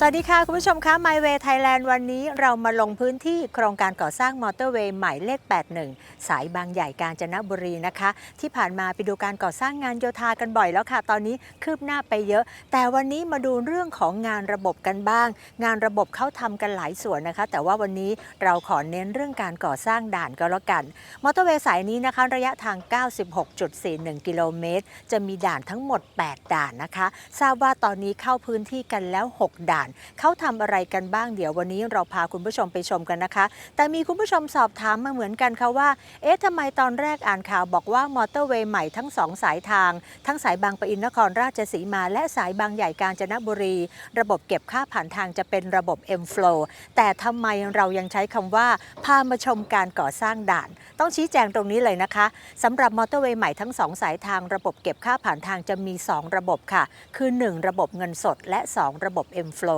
สวัสดีค่ะ คุณผู้ชมคะ My Way Thailand วันนี้เรามาลงพื้นที่โครงการก่อสร้างมอเตอร์เวย์หมายเลข 81 สายบางใหญ่กาญจนบุรีนะคะ ที่ผ่านมาไปดูการก่อสร้างงานโยธากันบ่อยแล้วค่ะ ตอนนี้คืบหน้าไปเยอะ แต่วันนี้มาดูเรื่องของงานระบบกันบ้าง งานระบบเขาทำกันหลายส่วนนะคะ แต่ว่าวันนี้เราขอเน้นเรื่องการก่อสร้างด่านก็แล้วกันมอเตอร์เวย์สายนี้นะคะ ระยะทาง 96.41 กิโลเมตรจะมีด่านทั้งหมด 8 ด่านนะคะ ทราบว่าตอนนี้เข้าพื้นที่กันแล้ว 6 ด่านเขาทำอะไรกันบ้างเดี๋ยววันนี้เราพาคุณผู้ชมไปชมกันนะคะ แต่มีคุณผู้ชมสอบถามมาเหมือนกันค่ะว่า เอ๊ะทำไมตอนแรกอ่านข่าวบอกว่ามอเตอร์เวย์ใหม่ทั้งสองสายทาง ทั้งสายบางปะอินนครราชสีมาและสายบางใหญ่กาญจนบุรี ระบบเก็บค่าผ่านทางจะเป็นระบบ M Flow แต่ทำไมเรายังใช้คำว่าพามาชมการก่อสร้างด่าน ต้องชี้แจงตรงนี้เลยนะคะสำหรับมอเตอร์เวย์ใหม่ทั้งสองสายทาง ระบบเก็บค่าผ่านทางจะมี 2 ระบบค่ะ คือ 1 ระบบเงินสดและ 2 ระบบ M Flow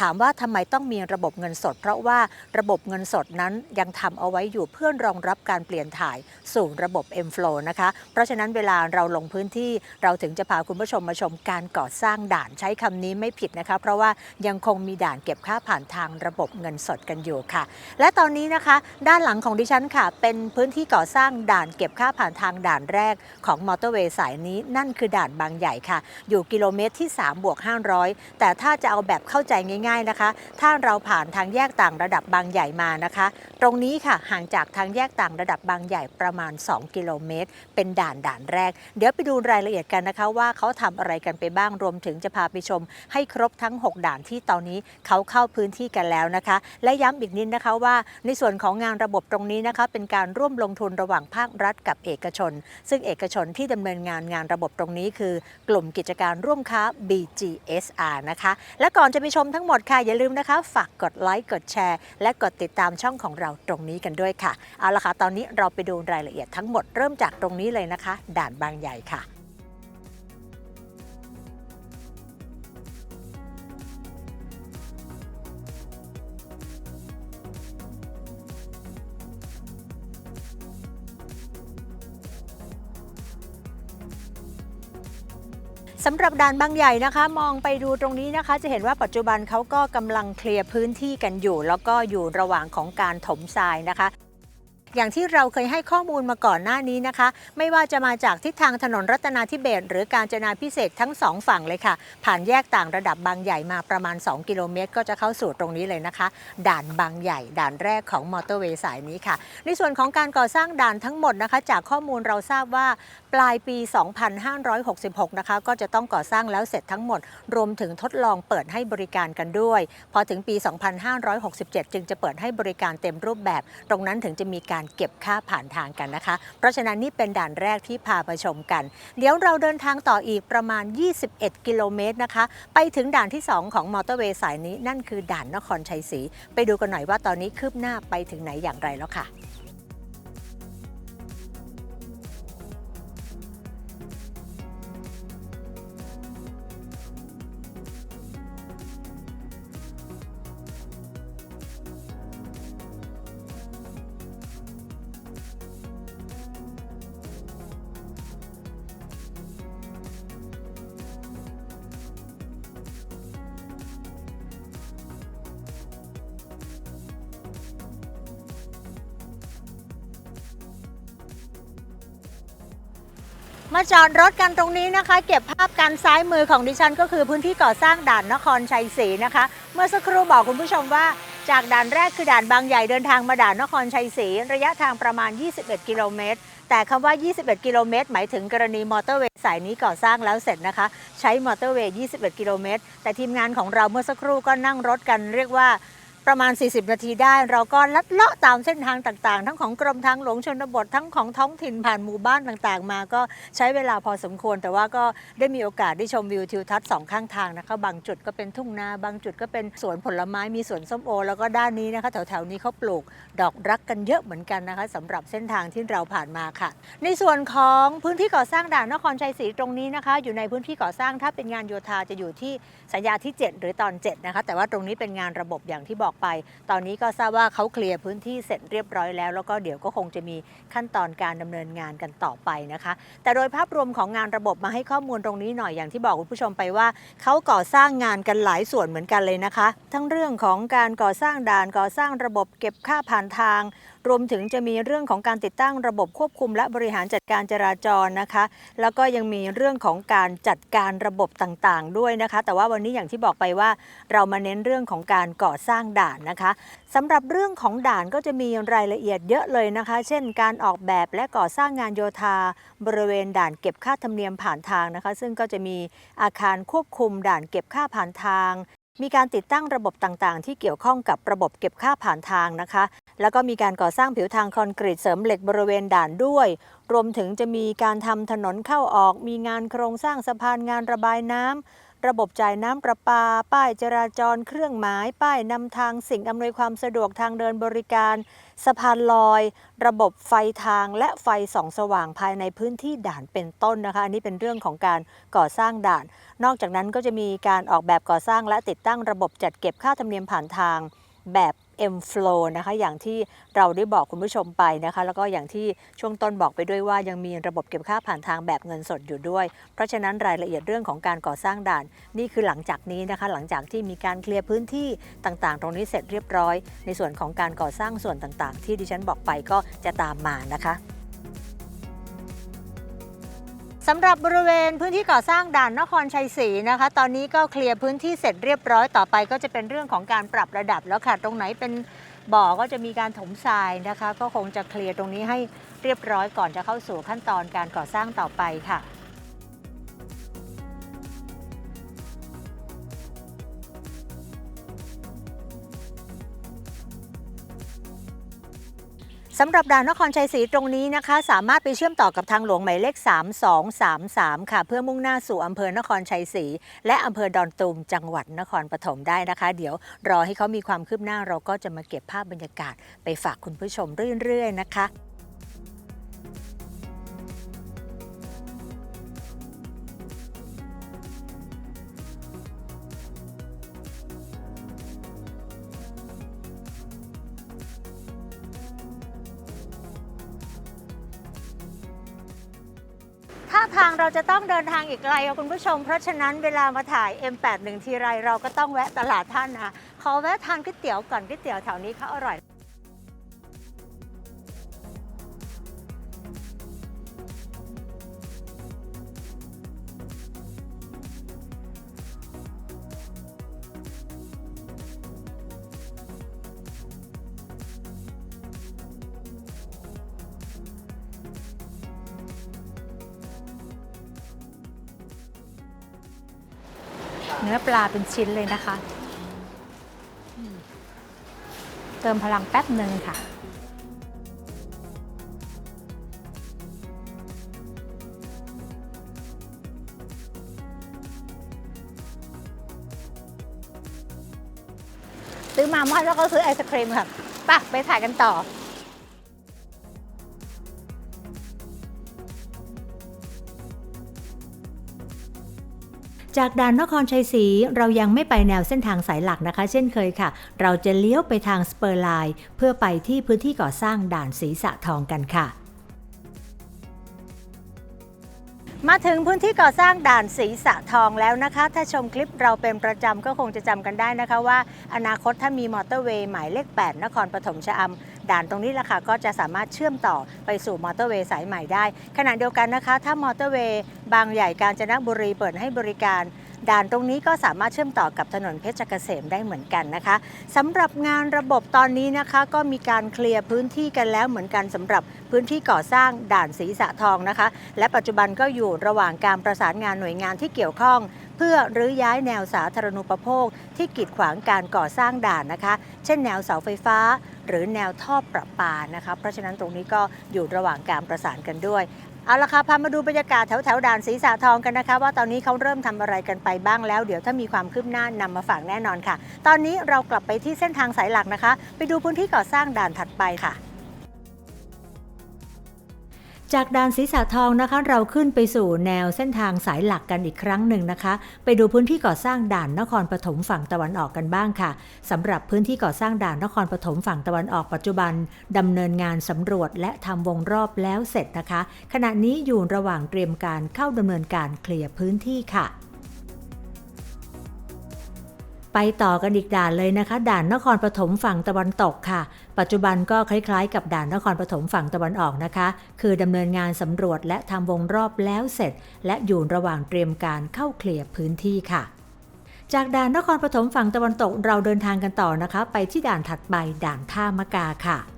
ถามว่าทำไมต้องมีระบบเงินสด เพราะว่าระบบเงินสดนั้นยังทำเอาไว้อยู่เพื่อรองรับการเปลี่ยนถ่ายสู่ระบบ M Flow นะคะ เพราะฉะนั้นเวลาเราลงพื้นที่เราถึงจะพาคุณผู้ชมมาชมการก่อสร้างด่านใช้คำนี้ไม่ผิดนะคะ เพราะว่ายังคงมีด่านเก็บค่าผ่านทางระบบเงินสดกันอยู่ค่ะ และตอนนี้นะคะ ด้านหลังของดิฉันค่ะ เป็นพื้นที่ก่อสร้างด่านเก็บค่าผ่านทางด่านแรกของมอเตอร์เวย์สายนี้นั่นคือด่านบางใหญ่ค่ะ อยู่กิโลเมตรที่3บวก500 แต่ถ้าจะเอาแบบเข้าใจง่ายๆนะคะ ถ้าเราผ่านทางแยกต่างระดับบางใหญ่มานะคะ ตรงนี้ค่ะห่างจากทางแยกต่างระดับบางใหญ่ประมาณ 2 กิโลเมตร เป็นด่านด่านแรก เดี๋ยวไปดูรายละเอียดกันนะคะว่าเขาทำอะไรกันไปบ้างรวมถึงจะพาไปชม ให้ครบทั้ง 6 ด่านที่ตอนนี้เขาเข้าพื้นที่กันแล้วนะคะ และย้ำอีกนิดนะคะว่าในส่วนของงานระบบตรงนี้นะคะ เป็นการร่วมลงทุนระหว่างภาครัฐกับเอกชน ซึ่งเอกชนที่ดำเนินงานงานระบบตรงนี้ คือกลุ่มกิจการร่วมค้า BGSR นะคะ และก่อนจะไปชมทั้งหมดค่ะ อย่าลืมนะคะ ฝากกดไลค์กดแชร์ และกดติดตามช่องของเราตรงนี้กันด้วยค่ะ เอาละค่ะ ตอนนี้เราไปดูรายละเอียดทั้งหมดเริ่มจากตรงนี้เลยนะคะ ด่านบางใหญ่ค่ะ สำหรับด่านบางใหญ่นะคะ มองไปดูตรงนี้นะคะ จะเห็นว่าปัจจุบันเขาก็กำลังเคลียร์พื้นที่กันอยู่ แล้วก็อยู่ระหว่างของการถมทรายนะคะ อย่างที่เราเคยให้ข้อมูลมาก่อนหน้านี้นะคะ ไม่ว่าจะมาจากทิศทางถนนรัตนาธิเบศหรือการจนาพิเศษทั้งสองฝั่งเลยค่ะ ผ่านแยกต่างระดับบางใหญ่มาประมาณ 2 กิโลเมตร ก็จะเข้าสู่ตรงนี้เลยนะคะ ด่านบางใหญ่ ด่านแรกของมอเตอร์เวย์สายนี้ค่ะ ในส่วนของการก่อสร้างด่านทั้งหมดนะคะ จากข้อมูลเราทราบว่าปลายปี 2566 นะคะ ก็จะต้องก่อสร้างแล้วเสร็จทั้งหมด รวมถึงทดลองเปิดให้บริการกันด้วย พอถึงปี 2567 จึงจะเปิดให้บริการเต็มรูปแบบ ตรงนั้นถึงจะมีการเก็บค่าผ่านทางกันนะคะ เพราะฉะนั้นนี่เป็นด่านแรกที่พาไปชมกัน เดี๋ยวเราเดินทางต่ออีกประมาณ 21 กิโลเมตรนะคะ ไปถึงด่านที่ 2 ของมอเตอร์เวย์สายนี้นั่นคือด่านนครชัยศรีไปดูกันหน่อยว่าตอนนี้คืบหน้าไปถึงไหนอย่างไรแล้วค่ะ มาจอดรถกันตรงนี้นะคะ เก็บภาพการซ้ายมือของดิฉัน ก็คือพื้นที่ก่อสร้างด่านนครชัยศรีนะคะ เมื่อสักครู่บอกคุณผู้ชมว่า จากด่านแรกคือด่านบางใหญ่เดินทางมาด่านนครชัยศรีระยะทางประมาณ 21 กิโลเมตร แต่คำว่า 21 กิโลเมตร หมายถึงกรณีมอเตอร์เวย์สายนี้ก่อสร้างแล้วเสร็จนะคะ ใช้มอเตอร์เวย์ 21 กิโลเมตร แต่ทีมงานของเราเมื่อสักครู่ก็นั่งรถกันเรียกว่า ประมาณ 40 นาทีได้ เราก็ลัดเลาะตามเส้นทางต่างๆ ทั้งของกรมทางหลวงชนบททั้งของท้องถิ่นผ่านหมู่บ้านต่างๆ มา ก็ใช้เวลาพอสมควร แต่ว่าก็ได้มีโอกาสได้ชมวิวทิวทัศน์สองข้างทางนะคะบางจุดก็เป็นทุ่งนาบางจุดก็เป็นสวนผลไม้มีสวนส้มโอ แล้วก็ด้านนี้นะคะแถวๆนี้เขาปลูกดอกรักกันเยอะเหมือนกันนะคะสำหรับเส้นทางที่เราผ่านมาค่ะ ในส่วนของพื้นที่ก่อสร้างด่านนครชัยศรีตรงนี้นะคะ อยู่ในพื้นที่ก่อสร้างถ้าเป็นงานโยธาจะอยู่ที่สัญญาที่ 7 หรือตอน7นะคะแต่ว่าตรงนี้เป็นงานระบบอย่างที่บอกอกไป ตอนนี้ก็ทราบว่าเขาเคลียร์พื้นที่เสร็จเรียบร้อยแล้ว แล้วก็เดี๋ยวก็คงจะมีขั้นตอนการดำเนินงานกันต่อไปนะคะ แต่โดยภาพรวมของงานระบบมาให้ข้อมูลตรงนี้หน่อยอย่างที่บอกคุณผู้ชมไปว่าเขาก่อสร้างงานกันหลายส่วนเหมือนกันเลยนะคะ ทั้งเรื่องของการก่อสร้างด่านก่อสร้างระบบเก็บค่าผ่านทาง รวมถึงจะมีเรื่องของการติดตั้งระบบควบคุม และบริหารจัดการจราจรนะคะ แล้วก็ยังมีเรื่องของการจัดการระบบต่างๆ ด้วยนะคะ แต่ว่าวันนี้อย่างที่บอกไปว่า เรามาเน้นเรื่องของการก่อสร้างด่านนะคะสำหรับเรื่องของด่านก็จะมีรายละเอียดเยอะเลยนะคะ เช่น การออกแบบและก่อสร้างงานโยธา บริเวณด่านเก็บค่าธรรมเนียมผ่านทางนะคะ ซึ่งก็จะมีอาคารควบคุมด่านเก็บค่าผ่านทางมีการติดตั้งระบบต่างๆ ที่เกี่ยวข้องกับระบบเก็บค่าผ่านทางนะคะ แล้วก็มีการก่อสร้างผิวทางคอนกรีตเสริมเหล็กบริเวณด่านด้วย รวมถึงจะมีการทำถนนเข้าออก มีงานโครงสร้างสะพานงานระบายน้ำ ระบบจ่ายน้ำประปา ป้ายจราจร เครื่องหมาย ป้ายนำทางสิ่งอำนวยความสะดวกทางเดินบริการ สะพานลอย ระบบไฟทางและไฟส่องสว่างภายในพื้นที่ด่านเป็นต้นนะคะ อันนี้เป็นเรื่องของการก่อสร้างด่าน นอกจากนั้นก็จะมีการออกแบบก่อสร้างและติดตั้งระบบจัดเก็บค่าธรรมเนียมผ่านทางแบบ M Flow นะคะอย่างที่เราได้บอกคุณผู้ชมไปนะคะ แล้วก็อย่างที่ช่วงต้นบอกไปด้วยว่ายังมีระบบเก็บค่าผ่านทางแบบเงินสดอยู่ด้วย เพราะฉะนั้นรายละเอียดเรื่องของการก่อสร้างด่าน นี่คือหลังจากนี้นะคะ หลังจากที่มีการเคลียร์พื้นที่ต่างๆ ตรงนี้เสร็จเรียบร้อย ในส่วนของการก่อสร้างส่วนต่างๆ ที่ดิฉันบอกไปก็จะตามมานะคะ สำหรับบริเวณพื้นที่ก่อสร้างด่านนครชัยศรีนะคะ ตอนนี้ก็เคลียร์พื้นที่เสร็จเรียบร้อยต่อไป ก็จะเป็นเรื่องของการปรับระดับแล้วค่ะ ตรงไหนเป็นบ่อก็จะมีการถมทรายนะคะ ก็คงจะเคลียร์ตรงนี้ให้เรียบร้อยก่อนจะเข้าสู่ขั้นตอนการก่อสร้างต่อไปค่ะำหรับด่านนครชัยศรีตรงนี้นะคะ สามารถไปเชื่อมต่อกับทางหลวงหมายเลข 3233 ค่ะ เพื่อมุ่งหน้าสู่อำเภอนครชัยศรีและอำเภอดอนตูมจังหวัดนครปฐมได้นะคะ เดี๋ยวรอให้เขามีความคืบหน้าเราก็จะมาเก็บภาพบรรยากาศไปฝากคุณผู้ชมเรื่อยๆนะคะ เราจะต้องเดินทางอีกไกลคุณผู้ชม เพราะฉะนั้นเวลามาถ่าย M81 ทีไรเราก็ต้องแวะตลาดท่านนะขอแวะทานก๋วยเตี๋ยวก่อนก๋วยเตี๋ยวแถวนี้เขาอร่อย เป็นชิ้นเลยนะคะ เติมพลังแป๊บหนึ่งค่ะซื้อมามอดแล้วก็ซื้อไอศครีมค่ะป่ะไปถ่ายกันต่อ จากด่านนครชัยศรีเรายังไม่ไปแนวเส้นทางสายหลักนะคะ เช่นเคยค่ะ เราจะเลี้ยวไปทางสเปอร์ไลน์เพื่อไปที่พื้นที่ก่อสร้างด่านศรีสะทองกันค่ะ มาถึงพื้นที่ก่อสร้างด่านศรีสะทองแล้วนะคะ ถ้าชมคลิปเราเป็นประจำก็คงจะจำกันได้นะคะว่า อนาคตถ้ามีมอเตอร์เวย์หมายเลข 8 นครปฐมชะอำ ด่านตรงนี้แหละค่ะก็จะสามารถเชื่อมต่อไปสู่มอเตอร์เวย์สายใหม่ได้ ขณะเดียวกันนะคะ ถ้ามอเตอร์เวย์บางใหญ่กาญจนบุรีเปิดให้บริการ ด่านตรงนี้ก็สามารถเชื่อมต่อกับถนนเพชรเกษมได้เหมือนกันนะคะสำหรับงานระบบตอนนี้นะคะ ก็มีการเคลียร์พื้นที่กันแล้วเหมือนกันสำหรับพื้นที่ก่อสร้างด่านศรีสะทองนะคะ และปัจจุบันก็อยู่ระหว่างการประสานงานหน่วยงานที่เกี่ยวข้องเพื่อรื้อย้ายแนวสาธารณูปโภค ที่กีดขวางการก่อสร้างด่านนะคะ เช่นแนวเสาไฟฟ้า หรือแนวท่อประปานะคะ เพราะฉะนั้นตรงนี้ก็อยู่ระหว่างการประสานกันด้วย เอาละค่ะพามาดูบรรยากาศแถวแถวด่านศรีสะทองกันนะคะ ว่าตอนนี้เขาเริ่มทำอะไรกันไปบ้างแล้ว เดี๋ยวถ้ามีความคืบหน้านำมาฝากแน่นอนค่ะ ตอนนี้เรากลับไปที่เส้นทางสายหลักนะคะ ไปดูพื้นที่ก่อสร้างด่านถัดไปค่ะ จากด่านศรีษะทองนะคะ เราขึ้นไปสู่แนวเส้นทางสายหลักกันอีกครั้งหนึ่งนะคะ ไปดูพื้นที่ก่อสร้างด่านนครปฐมฝั่งตะวันออกกันบ้างค่ะสำหรับพื้นที่ก่อสร้างด่านนครปฐมฝั่งตะวันออกปัจจุบันดำเนินงานสำรวจและทำวงรอบแล้วเสร็จนะคะ ขณะนี้อยู่ระหว่างเตรียมการเข้าดำเนินการเคลียร์พื้นที่ค่ะไปต่อกันอีกด่านเลยนะคะ ด่านนครปฐมฝั่งตะวันตกค่ะ ปัจจุบันก็คล้ายๆ กับด่านนครปฐมฝั่งตะวันออกนะคะ คือดำเนินงานสำรวจและทำวงรอบแล้วเสร็จ และอยู่ระหว่างเตรียมการเข้าเคลียร์พื้นที่ค่ะ จากด่านนครปฐมฝั่งตะวันตกเราเดินทางกันต่อนะคะ ไปที่ด่านถัดไปด่านท่ามะกาค่ะ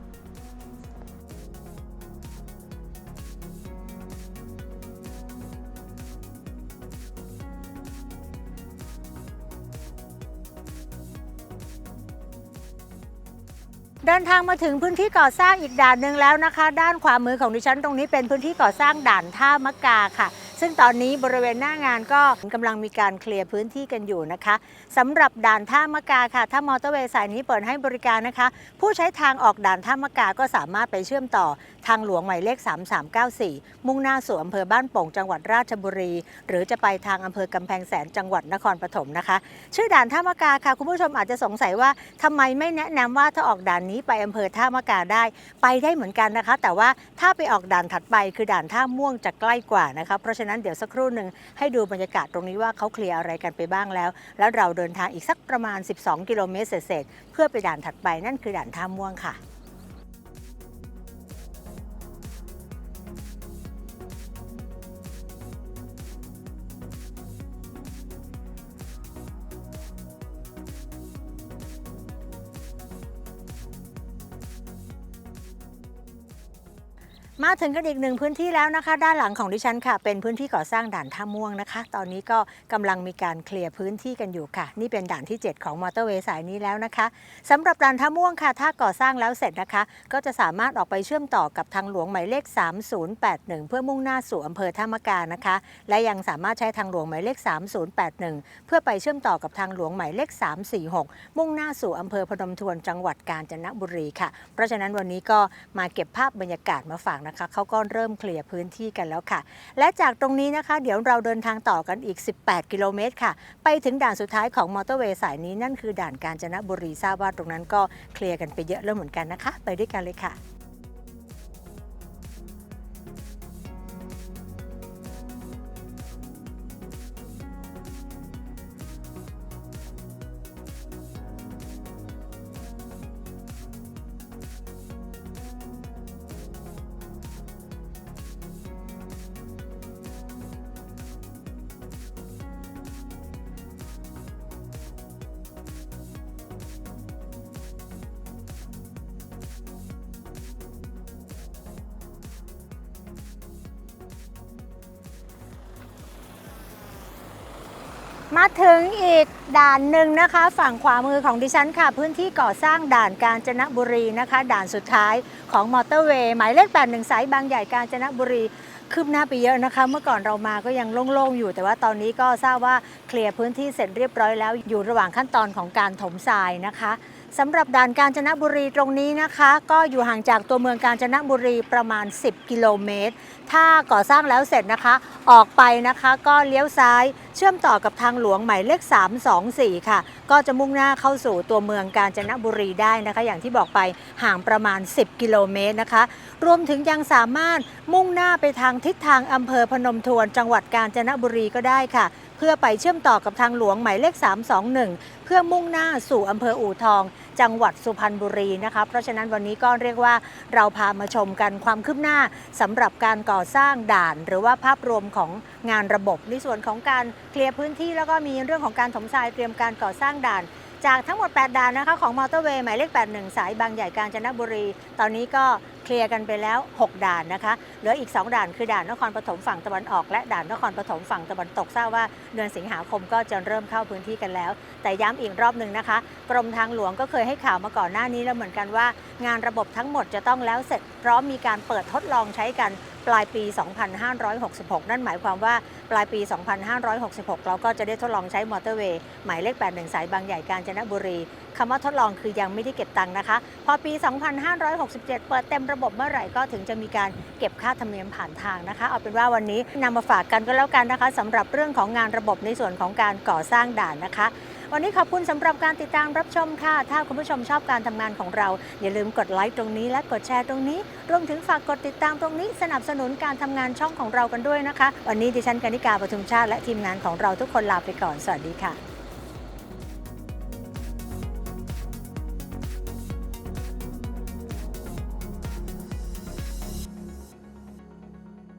เดินทางมาถึงพื้นที่ก่อสร้างอีกด่านหนึ่งแล้วนะคะ ด้านขวามือของดิฉันตรงนี้เป็นพื้นที่ก่อสร้างด่านท่ามะกาค่ะ ซึ่งตอนนี้บริเวณหน้างานก็กำลังมีการเคลียร์พื้นที่กันอยู่นะคะสำหรับด่านท่ามะกาค่ะ ถ้ามอเตอร์เวย์สายนี้เปิดให้บริการนะคะ ผู้ใช้ทางออกด่านท่ามะกาก็สามารถไปเชื่อมต่อทางหลวงหมายเลข 3394 มุ่งหน้าสู่อำเภอบ้านโป่งจังหวัดราชบุรี หรือจะไปทางอำเภอกำแพงแสนจังหวัดนครปฐมนะคะ ชื่อด่านท่ามะกาค่ะ คุณผู้ชมอาจจะสงสัยว่าทำไมไม่แนะนำว่าถ้าออกด่านนี้ไปอำเภอท่ามะกาได้ ไปได้เหมือนกันนะคะ แต่ว่าถ้าไปออกด่านถัดไปคือด่านท่าม่วงจะใกล้กว่านะคะเพราะฉะนั้นเดี๋ยวสักครู่หนึ่งให้ดูบรรยากาศตรงนี้ว่าเขาเคลียร์อะไรกันไปบ้างแล้ว แล้วเราเดินทางอีกสักประมาณ 12 กิโลเมตรเศษเพื่อไปด่านถัดไปนั่นคือด่านท่าม่วงค่ะ มาถึงกันอีกหนึ่งพื้นที่แล้วนะคะ ด้านหลังของดิฉันค่ะ เป็นพื้นที่ก่อสร้างด่านท่าม่วงนะคะ ตอนนี้ก็กำลังมีการเคลียร์พื้นที่กันอยู่ค่ะ นี่เป็นด่านที่ 7 ของมอเตอร์เวย์สายนี้แล้วนะคะสำหรับด่านท่าม่วงค่ะ ถ้าก่อสร้างแล้วเสร็จนะคะ ก็จะสามารถออกไปเชื่อมต่อกับทางหลวงหมายเลข 3081 เพื่อมุ่งหน้าสู่อำเภอท่ามะกานะคะ และยังสามารถใช้ทางหลวงหมายเลข 3081 เพื่อไปเชื่อมต่อกับทางหลวงหมายเลข 346 มุ่งหน้าสู่อำเภอพนมทวนจังหวัดกาญจนบุรีค่ะ เพราะฉะนั้นวันนี้ก็มาเก็บภาพบรรยากาศมาฝากนะคะเขาก็เริ่มเคลียร์พื้นที่กันแล้วค่ะ และจากตรงนี้นะคะ เดี๋ยวเราเดินทางต่อกันอีก 18 กิโลเมตรค่ะ ไปถึงด่านสุดท้ายของมอเตอร์เวย์สายนี้นั่นคือด่านกาญจนบุรีทราบว่าตรงนั้นก็เคลียร์กันไปเยอะแล้วเหมือนกันนะคะ ไปด้วยกันเลยค่ะ มาถึงอีกด่านหนึ่งนะคะ ฝั่งขวามือของดิฉันค่ะ พื้นที่ก่อสร้างด่านกาญจนบุรีนะคะ ด่านสุดท้ายของมอเตอร์เวย์หมายเลข81สายบางใหญ่กาญจนบุรีคืบหน้าไปเยอะนะคะ เมื่อก่อนเรามาก็ยังโล่งๆอยู่ แต่ว่าตอนนี้ก็ทราบว่าเคลียร์พื้นที่เสร็จเรียบร้อยแล้วอยู่ระหว่างขั้นตอนของการถมทรายนะคะ สำหรับด่านกาญจนบุรีตรงนี้นะคะ ก็อยู่ห่างจากตัวเมืองกาญจนบุรีประมาณ 10 กิโลเมตร ถ้าก่อสร้างแล้วเสร็จนะคะ ออกไปนะคะก็เลี้ยวซ้ายเชื่อมต่อกับทางหลวงหมายเลข 324 ค่ะ ก็จะมุ่งหน้าเข้าสู่ตัวเมืองกาญจนบุรีได้นะคะ อย่างที่บอกไปห่างประมาณ 10 กิโลเมตรนะคะ รวมถึงยังสามารถมุ่งหน้าไปทางทิศทางอำเภอพนมทวนจังหวัดกาญจนบุรีก็ได้ค่ะเพื่อไปเชื่อมต่อกับทางหลวงหมายเลข 321 เพื่อมุ่งหน้าสู่อำเภออู่ทอง จังหวัดสุพรรณบุรีนะคะ เพราะฉะนั้นวันนี้ก็เรียกว่าเราพามาชมกันความคืบหน้าสำหรับการก่อสร้างด่าน หรือว่าภาพรวมของงานระบบในส่วนของการเคลียร์พื้นที่แล้วก็มีเรื่องของการถมทรายเตรียมการก่อสร้างด่าน จากทั้งหมด 8 ด่านนะคะของมอเตอร์เวย์หมายเลข 81 สายบางใหญ่กาญจนบุรี ตอนนี้ก็เคลียร์กันไปแล้ว 6 ด่านนะคะ เหลืออีก 2 ด่านคือด่านนครปฐมฝั่งตะวันออก และด่านนครปฐมฝั่งตะวันตกทราบว่าเดือนสิงหาคมก็จะเริ่มเข้าพื้นที่กันแล้ว แต่ย้ำอีกรอบหนึ่งนะคะกรมทางหลวงก็เคยให้ข่าวมาก่อนหน้านี้แล้วเหมือนกันว่า งานระบบทั้งหมดจะต้องแล้วเสร็จพร้อมมีการเปิดทดลองใช้กัน ปลายปี 2566 นั่นหมายความว่าปลายปี 2566 เราก็จะได้ทดลองใช้มอเตอร์เวย์หมายเลข 81 สายบางใหญ่กาญจนบุรีคำว่าทดลองคือยังไม่ได้เก็บตังค์นะคะ พอปี 2567 เปิดเต็มระบบเมื่อไหร่ก็ถึงจะมีการเก็บค่าธรรมเนียมผ่านทางนะคะ เอาเป็นว่าวันนี้นำมาฝากกันก็แล้วกันนะคะสำหรับเรื่องของงานระบบในส่วนของการก่อสร้างด่านนะคะ วันนี้ขอบคุณสำหรับการติดตามรับชมค่ะ ถ้าคุณผู้ชมชอบการทำงานของเรา อย่าลืมกดไลค์ตรงนี้และกดแชร์ตรงนี้ รวมถึงฝากกดติดตามตรงนี้ สนับสนุนการทำงานช่องของเรากันด้วยนะคะ วันนี้ดิฉันกนิกาปทุมชาติและทีมงานของเราทุกคนลาไปก่อน สวัสดีค่ะ